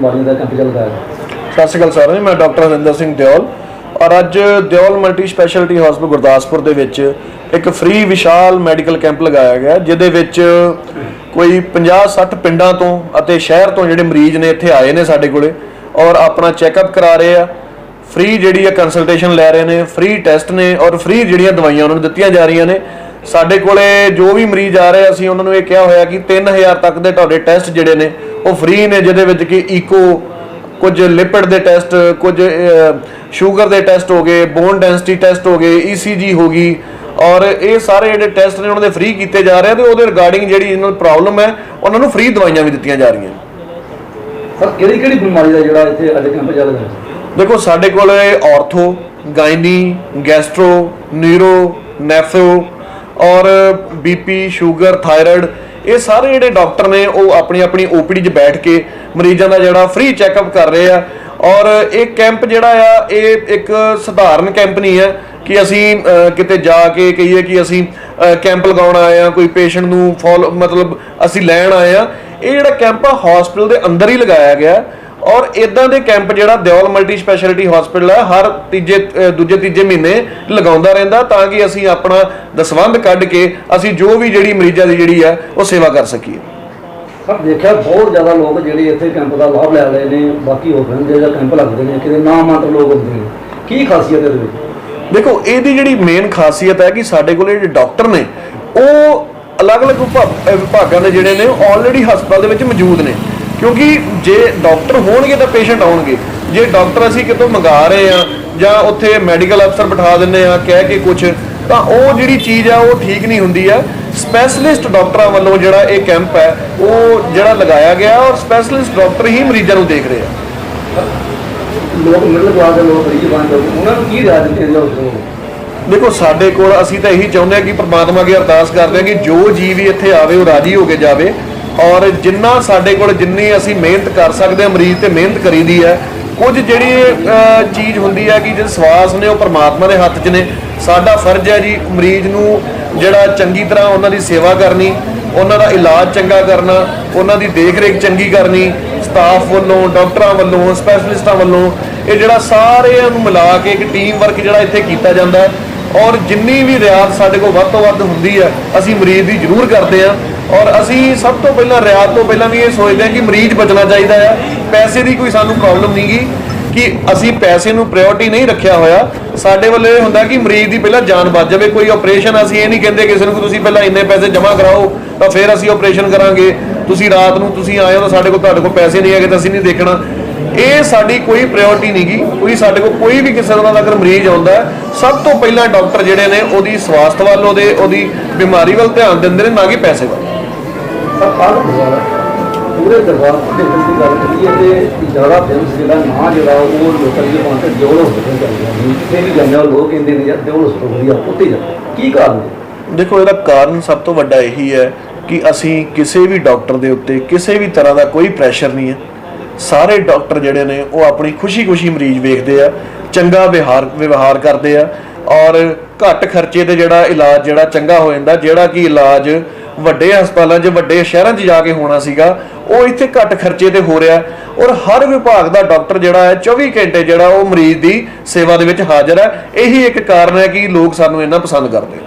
ਬਿਮਾਰੀਆਂ ਦਾ ਕੈਂਪ ਚੱਲਦਾ ਹੈ ਸਤਿ ਸ਼੍ਰੀ ਅਕਾਲ ਸਾਰਿਆਂ ਨੂੰ, ਮੈਂ ਡਾਕਟਰ ਹਰਿੰਦਰ ਸਿੰਘ ਦਿਓਲ ਔਰ ਅੱਜ Deol multi speciality hospital Gurdaspur ਦੇ ਵਿੱਚ ਇੱਕ ਫ੍ਰੀ ਵਿਸ਼ਾਲ ਮੈਡੀਕਲ ਕੈਂਪ ਲਗਾਇਆ ਗਿਆ, ਜਿਹਦੇ ਵਿੱਚ ਕੋਈ 50-60 ਪਿੰਡਾਂ ਤੋਂ ਅਤੇ ਸ਼ਹਿਰ ਤੋਂ ਜਿਹੜੇ ਮਰੀਜ਼ ਨੇ ਇੱਥੇ ਆਏ ਨੇ ਸਾਡੇ ਕੋਲੇ ਔਰ ਆਪਣਾ ਚੈੱਕਅਪ ਕਰਾ ਰਹੇ ਆ। ਫ੍ਰੀ ਜਿਹੜੀ ਆ ਕੰਸਲਟੇਸ਼ਨ ਲੈ ਰਹੇ ਨੇ ਫ੍ਰੀ ਟੈਸਟ ਨੇ ਔਰ ਫ੍ਰੀ ਜਿਹੜੀਆਂ ਦਵਾਈਆਂ ਉਹਨਾਂ ਨੂੰ ਦਿੱਤੀਆਂ ਜਾ ਰਹੀਆਂ ਨੇ। ਸਾਡੇ ਕੋਲੇ ਜੋ ਵੀ ਮਰੀਜ਼ ਆ ਰਹੇ ਅਸੀਂ ਉਹਨਾਂ ਨੂੰ ਇਹ ਕਿਹਾ ਹੋਇਆ ਕਿ 3000 ਤੱਕ ਦੇ ਤੁਹਾਡੇ ਟੈਸਟ ਜਿਹੜੇ ਨੇ ਉਹ ਫ੍ਰੀ ਨੇ ਜਿਹਦੇ ਵਿੱਚ ਕਿ ਈਕੋ ਕੁਝ ਲਿਪਿਡ ਦੇ ਟੈਸਟ ਕੁਝ ਸ਼ੂਗਰ ਦੇ ਟੈਸਟ ਹੋ ਗਏ ਬੋਨ ਡੈਂਸਿਟੀ ਟੈਸਟ ਹੋ ਗਏ ECG ਹੋ ਗਈ ਔਰ ਇਹ ਸਾਰੇ ਜਿਹੜੇ ਟੈਸਟ ਨੇ ਉਹਨਾਂ ਦੇ ਫ੍ਰੀ ਕੀਤੇ ਜਾ ਰਹੇ ਆ ਤੇ ਉਹਦੇ ਰਿਗਾਰਡਿੰਗ ਜਿਹੜੀ ਇਹਨਾਂ ਨੂੰ ਪ੍ਰੋਬਲਮ ਹੈ ਉਹਨਾਂ ਨੂੰ ਫ੍ਰੀ ਦਵਾਈਆਂ ਵੀ ਦਿੱਤੀਆਂ ਜਾ ਰਹੀਆਂ। ਸਰ ਕਿਹੜੀ ਕਿਹੜੀ ਬਿਮਾਰੀ ਦਾ ਜਿਹੜਾ ਇੱਥੇ ਅੱਜ ਕੈਂਪ ਚੱਲਦਾ ਦੇਖੋ ਸਾਡੇ ਕੋਲ ਆਰਥੋ ਗਾਇਨੀ ਗੈਸਟ੍ਰੋ ਨਿਊਰੋ ਨੈਫਰੋ ਔਰ ਬੀਪੀ ਸ਼ੂਗਰ, ਥਾਇਰਾਇਡ, ਇਹ ਸਾਰੇ ਜਿਹੜੇ ਡਾਕਟਰ ਨੇ ਉਹ ਆਪਣੀ ਆਪਣੀ ਓਪੀਡੀ 'ਚ ਬੈਠ ਕੇ ਮਰੀਜ਼ਾਂ ਦਾ ਜਿਹੜਾ ਫ੍ਰੀ ਚੈੱਕਅਪ ਕਰ ਰਹੇ ਆ। ਔਰ ਇਹ ਕੈਂਪ ਜਿਹੜਾ ਆ, ਇਹ ਇੱਕ ਸਧਾਰਨ ਕੈਂਪ ਨਹੀਂ ਹੈ ਕਿ ਅਸੀਂ ਕਿਤੇ ਜਾ ਕੇ ਕਹੀਏ ਕਿ ਅਸੀਂ ਕੈਂਪ ਲਗਾਉਣ ਆਏ ਆ, ਕੋਈ ਪੇਸ਼ੈਂਟ ਨੂੰ ਫੋਲੋ ਮਤਲਬ ਅਸੀਂ ਲੈਣ ਆਏ ਆ। ਇਹ ਜਿਹੜਾ ਕੈਂਪ ਆ ਹਸਪੀਟਲ ਦੇ ਅੰਦਰ ਹੀ ਲਗਾਇਆ ਗਿਆ। ਔਰ ਇਦਾਂ ਦੇ ਕੈਂਪ ਜਿਹੜਾ ਦਿਓਲ ਮਲਟੀ ਸਪੈਸ਼ਲਿਟੀ ਹਸਪੀਟਲ ਹੈ ਹਰ ਤੀਜੇ ਦੂਜੇ ਤੀਜੇ ਮਹੀਨੇ ਲਗਾਉਂਦਾ ਰਹਿੰਦਾ ਤਾਂ ਕਿ ਅਸੀਂ ਆਪਣਾ ਦਸਵੰਧ ਕੱਢ ਕੇ ਅਸੀਂ ਜੋ ਵੀ ਜਿਹੜੀ ਮਰੀਜ਼ਾਂ ਦੀ ਜਿਹੜੀ ਹੈ ਉਹ ਸੇਵਾ ਕਰ ਸਕੀਏ। ਸਰ ਦੇਖਿਆ ਬਹੁਤ ਜ਼ਿਆਦਾ ਲੋਕ ਜਿਹੜੇ ਇੱਥੇ ਕੈਂਪ ਦਾ ਲਾਭ ਲੈ ਰਹੇ ਨੇ ਬਾਕੀ ਹੋ ਗਏ ਜਿਹੜਾ ਕੈਂਪ ਲੱਗਦੇ ਨੇ ਕਿਤੇ ਨਾ ਮਾਤਰ ਲੋਕ ਹੁੰਦੇ ਨੇ। ਕੀ ਖਾਸੀਅਤ ਹੈ ਇਹਦੇ ਵਿੱਚ? ਦੇਖੋ ਇਹਦੀ ਜਿਹੜੀ ਮੇਨ ਖਾਸੀਅਤ ਹੈ ਕਿ ਸਾਡੇ ਕੋਲ ਜਿਹੜੇ ਡਾਕਟਰ ਨੇ ਉਹ ਅਲੱਗ-ਅਲੱਗ ਵਿਭਾਗਾਂ ਦੇ ਜਿਹੜੇ ਨੇ ਆਲਰੇਡੀ ਹਸਪਤਾਲ ਦੇ ਵਿੱਚ ਮੌਜੂਦ ਨੇ। ਕਿਉਂਕਿ ਜੇ ਡਾਕਟਰ ਹੋਣਗੇ ਤਾਂ ਪੇਸ਼ੈਂਟ ਆਉਣਗੇ। ਜੇ ਡਾਕਟਰ ਅਸੀਂ ਕਿਤੋਂ ਮੰਗਾ ਰਹੇ ਆ ਜਾਂ ਉੱਥੇ ਮੈਡੀਕਲ ਅਫਸਰ ਬਿਠਾ ਦਿੰਨੇ ਆ ਕਹਿ ਕੇ ਕੁਝ ਤਾਂ ਉਹ ਜਿਹੜੀ ਚੀਜ਼ ਆ ਉਹ ਠੀਕ ਨਹੀਂ ਹੁੰਦੀ ਆ। ਸਪੈਸ਼ਲਿਸਟ ਡਾਕਟਰਾਂ ਵੱਲੋਂ ਜਿਹੜਾ ਇਹ ਕੈਂਪ ਹੈ ਉਹ ਜਿਹੜਾ ਲਗਾਇਆ ਗਿਆ ਔਰ ਸਪੈਸ਼ਲਿਸਟ ਡਾਕਟਰ ਹੀ ਮਰੀਜ਼ਾਂ ਨੂੰ ਦੇਖ ਰਹੇ ਆ। ਲੋਕ ਮਿਡਲ ਕਲਾਸ ਦੇ ਲੋਕ ਗਰੀਬ ਬਣ ਜਾਂਦੇ ਉਹਨਾਂ ਨੂੰ ਕੀ ਰਾਜ ਦਿੱਤੇ ਜਾਂਦੇ ਦੇਖੋ ਸਾਡੇ ਕੋਲ ਅਸੀਂ ਤਾਂ ਇਹੀ ਚਾਹੁੰਦੇ ਹਾਂ ਕਿ ਪ੍ਰਮਾਤਮਾ ਅੱਗੇ ਅਰਦਾਸ ਕਰਦੇ ਹਾਂ ਕਿ ਜੋ ਜੀਵ ਵੀ ਇੱਥੇ ਆਵੇ ਉਹ ਰਾਜੀ ਹੋ ਕੇ ਜਾਵੇ। ਔਰ ਜਿੰਨਾ ਸਾਡੇ ਕੋਲ ਜਿੰਨੀ ਅਸੀਂ ਮਿਹਨਤ ਕਰ ਸਕਦੇ ਹਾਂ, ਮਰੀਜ਼ ਤੇ ਮਿਹਨਤ ਕਰੀਦੀ ਹੈ, ਕੁਝ ਜਿਹੜੀ ਚੀਜ਼ ਹੁੰਦੀ ਹੈ ਕਿ ਜਿਹੜੇ ਸਵਾਸ ਨੇ, ਉਹ ਪਰਮਾਤਮਾ ਦੇ ਹੱਥ 'ਚ ਨੇ। ਸਾਡਾ ਫਰਜ਼ ਹੈ ਜੀ ਮਰੀਜ਼ ਨੂੰ ਜਿਹੜਾ ਚੰਗੀ ਤਰ੍ਹਾਂ ਉਹਨਾਂ ਦੀ ਸੇਵਾ ਕਰਨੀ, ਉਹਨਾਂ ਦਾ ਇਲਾਜ ਚੰਗਾ ਕਰਨਾ, ਉਹਨਾਂ ਦੀ ਦੇਖ-ਰੇਖ ਚੰਗੀ ਕਰਨੀ, ਸਟਾਫ ਵੱਲੋਂ, ਡਾਕਟਰਾਂ ਵੱਲੋਂ, ਸਪੈਸ਼ਲਿਸਟਾਂ ਵੱਲੋਂ, ਇਹ ਜਿਹੜਾ ਸਾਰਿਆਂ ਨੂੰ ਮਿਲਾ ਕੇ ਇੱਕ ਟੀਮ ਵਰਕ ਜਿਹੜਾ ਇੱਥੇ ਕੀਤਾ ਜਾਂਦਾ ਹੈ। ਔਰ ਜਿੰਨੀ ਵੀ ਰਿਆਤ ਸਾਡੇ ਕੋਲ ਵੱਧ ਤੋਂ ਵੱਧ ਹੁੰਦੀ ਹੈ, ਅਸੀਂ ਮਰੀਜ਼ ਦੀ ਜ਼ਰੂਰ ਕਰਦੇ ਹਾਂ। ਔਰ ਅਸੀਂ ਸਭ ਤੋਂ ਪਹਿਲਾਂ, ਰਿਆਤ ਤੋਂ ਪਹਿਲਾਂ ਵੀ ਇਹ ਸੋਚਦੇ ਹਾਂ ਕਿ ਮਰੀਜ਼ ਬਚਣਾ ਚਾਹੀਦਾ ਹੈ ਪੈਸੇ ਦੀ ਕੋਈ ਸਾਨੂੰ ਪ੍ਰੋਬਲਮ ਨਹੀਂਗੀ ਕਿ ਅਸੀਂ ਪੈਸੇ ਨੂੰ ਪ੍ਰਾਇੋਰਟੀ ਨਹੀਂ ਰੱਖਿਆ ਹੋਇਆ। ਸਾਡੇ ਵੱਲ ਇਹ ਹੁੰਦਾ ਕਿ ਮਰੀਜ਼ ਦੀ ਪਹਿਲਾਂ ਜਾਨ ਬਚ ਜਾਵੇ। ਕੋਈ ਆਪਰੇਸ਼ਨ ਅਸੀਂ ਇਹ ਨਹੀਂ ਕਹਿੰਦੇ ਕਿਸੇ ਨੂੰ ਤੁਸੀਂ ਪਹਿਲਾਂ ਇੰਨੇ ਪੈਸੇ ਜਮ੍ਹਾਂ ਕਰਾਓ, ਤਾਂ ਫਿਰ ਅਸੀਂ ਆਪਰੇਸ਼ਨ ਕਰਾਂਗੇ। ਤੁਸੀਂ ਰਾਤ ਨੂੰ ਤੁਸੀਂ ਆਏ ਹੋ ਤਾਂ ਸਾਡੇ ਕੋਲ ਤੁਹਾਡੇ ਕੋਲ ਪੈਸੇ ਨਹੀਂ ਹੈਗੇ ਤਾਂ ਅਸੀਂ ਨਹੀਂ ਦੇਖਣਾ। ਇਹ ਸਾਡੀ ਕੋਈ ਪ੍ਰਾਇੋਰਟੀ ਨਹੀਂਗੀ ਕੋਈ ਸਾਡੇ ਕੋਲ ਕੋਈ ਵੀ ਕਿਸੇ ਦਾ ਅਗਰ ਮਰੀਜ਼ ਆਉਂਦਾ ਸਭ ਤੋਂ ਪਹਿਲਾਂ ਡਾਕਟਰ ਜਿਹੜੇ ਨੇ ਉਹਦੀ ਸਵਾਸਥ ਵੱਲ ਉਹਦੇ ਉਹਦੀ ਬਿਮਾਰੀ ਵੱਲ ਧਿਆਨ ਦਿੰਦੇ ਨੇ, ਨਾ ਕਿ ਪੈਸੇ ਵੱਲ। ਸਰ ਕਾਹਦਾ ਪੂਰੇ ਦਰਬਾਰ ਦੇ ਵਿੱਚ ਗੱਲ ਕਰੀਏ ਤੇ ਜ਼ਿਆਦਾ ਫੇਮਸ ਜਿਹੜਾ ਨਾਂ ਜਿਹੜਾ ਉਹ ਲੋਕਾਂ ਦੀ ਪਹੁੰਚ ਤੇ ਹਸਪਤਾਲ ਚੱਲਦਾ ਜਿੱਥੇ ਵੀ ਜਾਂਦੇ ਲੋਕ ਕਹਿੰਦੇ ਨੇ ਯਾਰ ਦਿਓਲ ਹਸਪਤਾਲ ਵਧੀਆ ਉੱਥੇ ਜਾ ਕੀ ਕਾਰਨ ਦੇਖੋ, ਇਹਦਾ ਕਾਰਨ ਸਭ ਤੋਂ ਵੱਡਾ ਇਹੀ ਹੈ ਕਿ ਅਸੀਂ ਕਿਸੇ ਵੀ ਡਾਕਟਰ ਦੇ ਉੱਤੇ ਕਿਸੇ ਵੀ ਤਰ੍ਹਾਂ ਦਾ ਕੋਈ ਪ੍ਰੈਸ਼ਰ ਨਹੀਂ ਹੈ। ਸਾਰੇ ਡਾਕਟਰ ਜਿਹੜੇ ਨੇ, ਉਹ ਆਪਣੀ ਖੁਸ਼ੀ-ਖੁਸ਼ੀ ਮਰੀਜ਼ ਵੇਖਦੇ ਆ, ਚੰਗਾ ਵਿਹਾਰ, ਵਿਵਹਾਰ ਕਰਦੇ ਆ ਔਰ ਘੱਟ ਖਰਚੇ ਤੇ ਜਿਹੜਾ ਇਲਾਜ ਜਿਹੜਾ ਚੰਗਾ ਹੋ ਜਾਂਦਾ, ਜਿਹੜਾ ਕਿ ਇਲਾਜ ਵੱਡੇ ਹਸਪਤਾਲਾਂ 'ਚ, ਵੱਡੇ ਸ਼ਹਿਰਾਂ 'ਚ ਜਾ ਕੇ ਹੋਣਾ ਸੀਗਾ, ਉਹ ਇੱਥੇ ਘੱਟ ਖਰਚੇ ਤੇ ਹੋ ਰਿਹਾ ਔਰ ਹਰ ਵਿਭਾਗ ਦਾ ਡਾਕਟਰ ਜਿਹੜਾ ਹੈ 24 ਘੰਟੇ ਜਿਹੜਾ ਉਹ ਮਰੀਜ਼ ਦੀ ਸੇਵਾ ਦੇ ਵਿੱਚ ਹਾਜ਼ਰ ਹੈ। ਇਹੀ ਇੱਕ ਕਾਰਨ ਹੈ ਕਿ ਲੋਕ ਸਾਨੂੰ ਇੰਨਾ ਪਸੰਦ ਕਰਦੇ